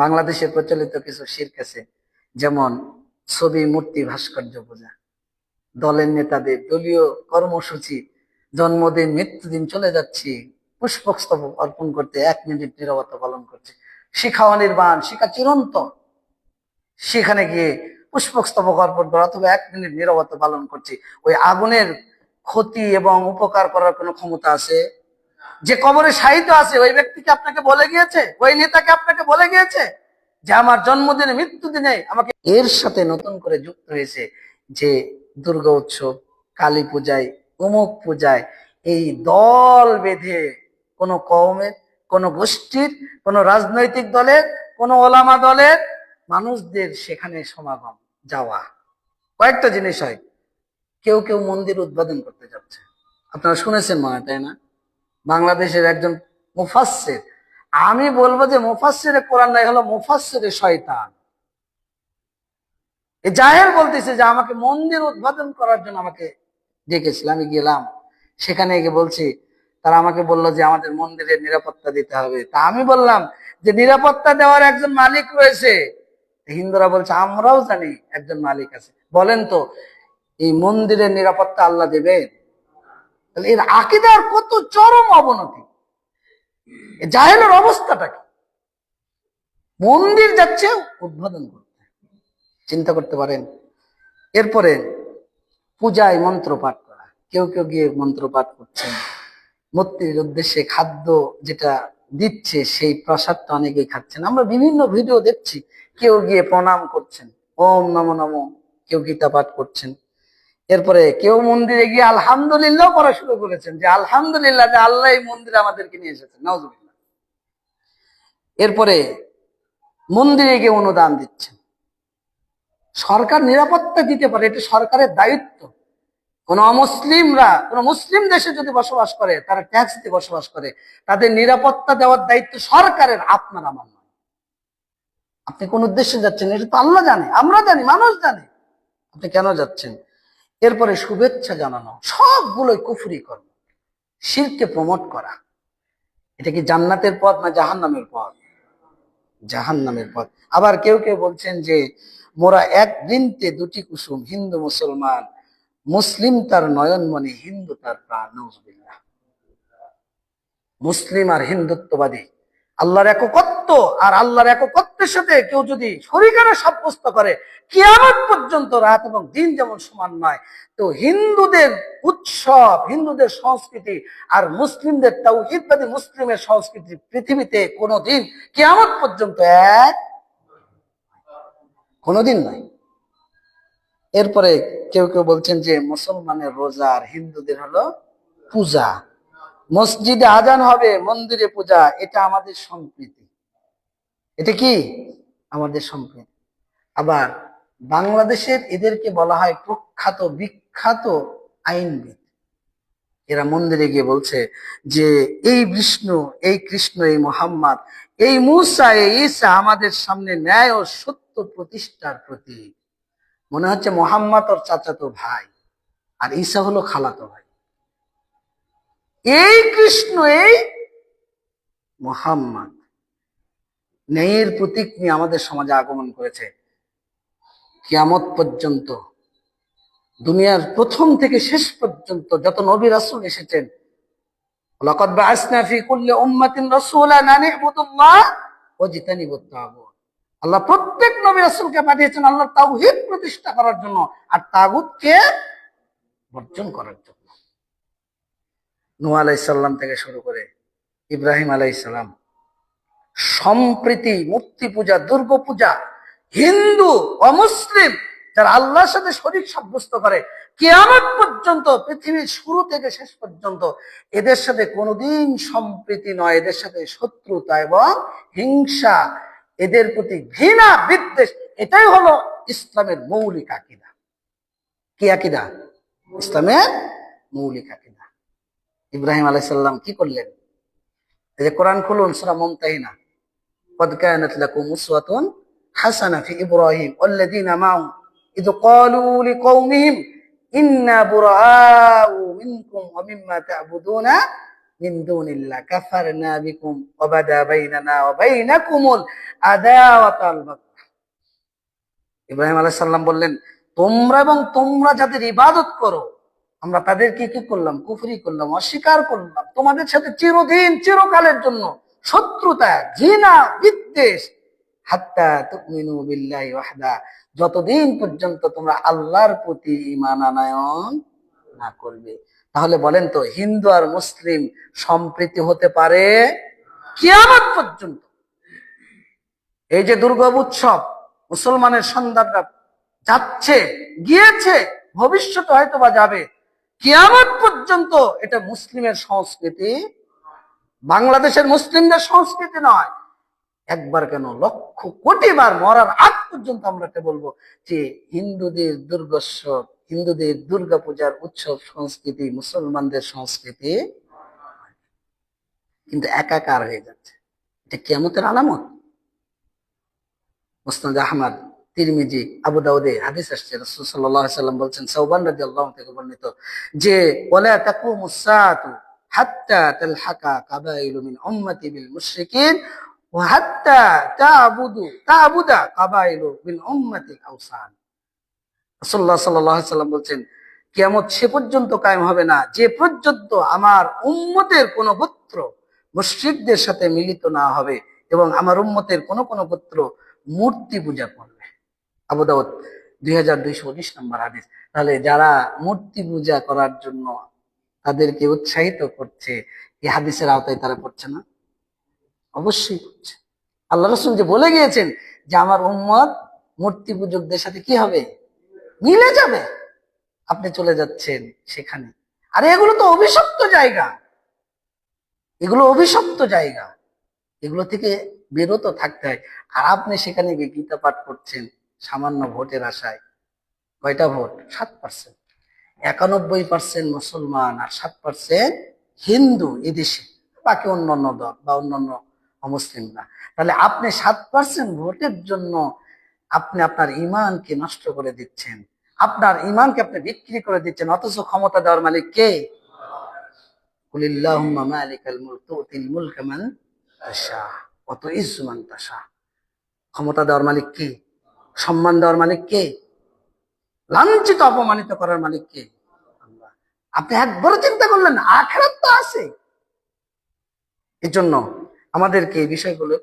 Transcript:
বাংলাদেশে প্রচলিত কিছু শির্ক আছে, যেমন ছবি মূর্তি ভাস্কর্য পূজা। দলের নেতাদের দলীয় কর্মসূচি, জন্মদিন, মৃত্যুদিন চলে যাচ্ছি, পুষ্পস্তবক অর্পণ করতে এক মিনিট নিরবতা পালন করছে। শিখা অনির্বাণ, শিখা চিরন্তন। সেখানে গিয়ে পুষ্পস্তবক অর্পণ করা অথবা এক মিনিট নিরবতা পালন করছি। ওই আগুনের ক্ষতি এবং উপকার করার কোনো ক্ষমতা আছে? যে কবরে সাহিত্য আছে, ওই ব্যক্তিকে আপনাকে বলে গিয়েছে? ওই নেতাকে আপনাকে বলে গিয়েছে? যে আমার জন্মদিনে, মৃত্যুদিনে আমাকে এর সাথে নতুন করে যুক্ত হয়েছে যে দুর্গা উৎসব, কালী পূজায় অমুক পূজায় এই দল বেঁধে কোনো কওমের, কোনো গোষ্ঠীর, কোনো রাজনৈতিক দলের, কোনো ওলামা দলের মানুষদের সেখানে সমাগম, যাওয়া। কয়েকটা জিনিস হয়। কেউ কেউ মন্দির উদ্বোধন করতে যাচ্ছে। আপনারা শুনেছেন মনে তাই না? বাংলাদেশের একজন মুফাসসির। আমি বলব যে মুফাসসিরে কোরআন নাই, হলো মুফাসসিরে শয়তান। এই জাহের বলতেছে যে আমাকে মন্দির উদ্বোধন করার জন্য আমাকে ডেকেছিল, আমি গেলাম। সেখানে গিয়ে বলছি, তারা আমাকে বলল যে আমাদের মন্দিরের নিরাপত্তা দিতে হবে। তা আমি বললাম যে নিরাপত্তা দেওয়ার একজন মালিক রয়েছে। হিন্দুরা বলছে, আমরাও জানি একজন মালিক আছে। বলেন তো, এই মন্দিরের নিরাপত্তা আল্লাহ দেবে এর আকিদার কত চরম অবনতি? জাহেলের অবস্থাটা কি? মন্দির যাচ্ছে উদ্বোধন করতে। চিন্তা করতে পারেন। এরপরে পূজায় মন্ত্র পাঠ করা। কেউ কেউ গিয়ে মন্ত্র পাঠ করছেন। মূর্তির উদ্দেশ্যে খাদ্য যেটা দিচ্ছে, সেই প্রসাদটা অনেকেই খাচ্ছেন। আমরা বিভিন্ন ভিডিও দেখছি। কেউ গিয়ে প্রণাম করছেন। ওম নম নমো। কেউ গীতা পাঠ করছেন। এরপরে কেউ মন্দিরে গিয়ে আলহামদুলিল্লাহ পড়া শুরু করেছেন যে আলহামদুলিল্লাহ যে আল্লাহ এই মন্দিরে আমাদেরকে নিয়ে এসেছেন এরপরে মন্দিরে গিয়ে অনুদান দিচ্ছেন। সরকার নিরাপত্তা দিতে পারে, এটা সরকারের দায়িত্ব। কোন অমুসলিমরা, কোন মুসলিম দেশে যদি বসবাস করে, তারা ট্যাক্স দিয়ে বসবাস করে, তাদের নিরাপত্তা দেওয়ার দায়িত্ব সরকারের, আপনার আমার নয়। আপনি কোন উদ্দেশ্যে যাচ্ছেন? এটা তো আল্লাহ জানে, আমরা জানি, মানুষ জানে। আপনি কেন যাচ্ছেন? এরপরে শুভেচ্ছা জানানো, সবগুলোই কুফুরি কর্ম, শিরকে প্রমোট করা। এটা কি জান্নাতের পথ না জাহান নামের পথ? জাহান নামের পথ। আবার কেউ কেউ বলছেন যে, মোরা এক বৃন্তে দুটি কুসুম, হিন্দু, মুসলমান, মুসলিম তার নয়নমণি, হিন্দু তার প্রাণ নজবিল্লাহ মুসলিম আর হিন্দুত্ববাদী, আল্লাহর এককত্ব আর আল্লাহর এককত্বের সাথে কেউ যদি শরীকারে সাব্যস্ত করে, কিয়ামত পর্যন্ত রাত এবং দিন যেমন সমান নয়, তো হিন্দুদের উৎসব, হিন্দুদের সংস্কৃতি আর মুসলিমদের তাওহিদবাদী মুসলিমের সংস্কৃতি পৃথিবীতে কোনোদিন, কিয়ামত পর্যন্ত এক কোনোদিন নয়। এরপরে কেউ কেউ বলছেন যে মুসলমানের রোজা আর হিন্দুদের হলো পূজা। মসজিদে আজান হবে, মন্দিরে পূজা, এটা আমাদের সম্প্রীতি। এটা কি? আমাদের সম্প্রীতি আবার বাংলাদেশের এদেরকে বলা হয় প্রখ্যাত, বিখ্যাত আইনবিদ। এরা মন্দিরে গিয়ে বলছে যে, এই বিষ্ণু, এই কৃষ্ণ, এই মোহাম্মদ, এই মুসা, এই ঈসা আমাদের সামনে ন্যায় ও সত্য প্রতিষ্ঠার প্রতীক। মনে হচ্ছে মোহাম্মদ ওর চাচাতো ভাই, আর ঈসা হলো খালাতো ভাই। এই কৃষ্ণ, এই মোহাম্মদ ন্যায়ের প্রতীক নিয়ে আমাদের সমাজে আগমন করেছে। কিয়ামত পর্যন্ত, দুনিয়ার প্রথম থেকে শেষ পর্যন্ত যত নবী রাসূল এসেছেন আল্লাহ প্রত্যেক নবী রাসূলকে পাঠিয়েছেন আল্লাহর তাওহীদ প্রতিষ্ঠা করার জন্য আর তাগুতকে বর্জন করার জন্য। নূহ আলাইসাল্লাম থেকে শুরু করে ইব্রাহিম আলাইসাল্লাম সম্প্রীতি, মূর্তি পূজা, দুর্গ পূজা, হিন্দু অমুসলিম যারা আল্লাহর সাথে শরীর সাব্যস্ত করে, কেয়ামত পর্যন্ত, পৃথিবীর শুরু থেকে শেষ পর্যন্ত, এদের সাথে কোনোদিন সম্প্রীতি নয়, এদের সাথে শত্রুতা এবং হিংসা, এদের প্রতি ঘৃণা, বিদ্বেষ, এটাই হলো ইসলামের মৌলিক আকিদা। কি আকিদা? ইসলামের মৌলিক আকিদা। ইব্রাহিম আলাইসাল্লাম কি করলেন? এই যে কোরআন খুলুন, সুরা মুমতাহিনা। قد كانت لكم أسوة حسنة في إبراهيم والذين معه إذ قالوا لقومهم إنا براء منكم ومما تعبدون মিন দুনিল্লাহ কাফারনা বিকুম ওয়া বাদা বাইনানা ওয়া বাইনাকুমুল আদাওয়াতাল বাগদা ইব্রাহিম আলাইহিস সালাম বললেন তোমরা এবং তোমরা যাদের ইবাদত করো আমরা তাদেরকে কি করলাম কুফরি করলাম অস্বীকার করলাম তোমাদের সাথে চিরদিন চিরকালের জন্য শত্রুতা, ঘৃণা, বিদ্বেষ। হাত্তা তুমিনু বিল্লাহি ওয়াহদা। যতদিন পর্যন্ত তোমরা আল্লাহর প্রতি ঈমান আনায়ন না করবে। তাহলে বলেন তো, হিন্দু আর মুসলিম সম্প্রীতি হতে পারে কিয়ামত পর্যন্ত। এই যে দুর্গা উৎসব, মুসলমানের সন্তানরা যাচ্ছে, গিয়েছে, ভবিষ্যতে হয়তো বা যাবে। কিয়ামত পর্যন্ত এটা মুসলিমের সংস্কৃতি বাংলাদেশের মুসলিমদের সংস্কৃতি নয়। একবার কেন লক্ষ কোটি বার মরার আগ পর্যন্ত আমরা এটা বলব যে হিন্দুদের দুর্গোৎসব, হিন্দুদের দুর্গা পূজার উৎসব সংস্কৃতি, মুসলমানদের সংস্কৃতি কিন্তু একাকার হয়ে যাচ্ছে। এটা কেমতের আলামত। মুসনাদ আহমদ, তিরমিজি, আবু দাউদে হাদিস আসছে। রাসূল সাল্লাম বলছেন সাউবান রাদিয়াল্লাহু থেকে বর্ণিত যে, ওয়ালা তাকুমু সাআতু বলছেন সে পর্যন্ত হবে না, যে পর্যন্ত আমার উম্মতের কোন গোত্র মুশরিকদের সাথে মিলিত না হবে এবং আমার উম্মতের কোন কোন পুত্র মূর্তি পূজা করবে। আবু দাউদ দুই হাজার দুইশো উনিশ নম্বর হাদিস। তাহলে যারা মূর্তি পূজা করার জন্য তাদেরকে উৎসাহিত করছে, এই হাদিসের আওতায় তারা পড়ছে না? অবশ্যই পড়ছে। আল্লাহ রসুল যে বলে গিয়েছেন যে আমার উম্মত মূর্তি পূজকদের সাথে কি হবে? মিলে যাবে। আপনি চলে যাচ্ছেন সেখানে। আরে এগুলো তো অভিশপ্ত জায়গা। এগুলো অভিশপ্ত জায়গা। এগুলো থেকে বিরত থাকতে হয়। আর আপনি সেখানে গিয়ে গীতা পাঠ করছেন সামান্য ভোটের আশায়। কয়টা ভোট? সাত পার্সেন্ট একানব্বই পার্সেন্ট মুসলমান আর সাত পার্সেন্ট হিন্দু এদেশে বাকি অন্যান্য দল বা অন্যান্য অমুসলিমরা। তাহলে আপনি সাত পার্সেন্ট ভোটের জন্য আপনি আপনার ইমানকে নষ্ট করে দিচ্ছেন। আপনার ইমানকে আপনি বিক্রি করে দিচ্ছেন, অথচ ক্ষমতা দেওয়ার মালিক কে? ক্ষমতা দেওয়ার মালিক কে? সম্মান দেওয়ার মালিক কে? লাঞ্ছিত, অপমানিত করার মালিক কে? আপনি একবার চিন্তা করলেন আখেরাত তো আছে। এজন্য আমাদেরকে এই বিষয়গুলো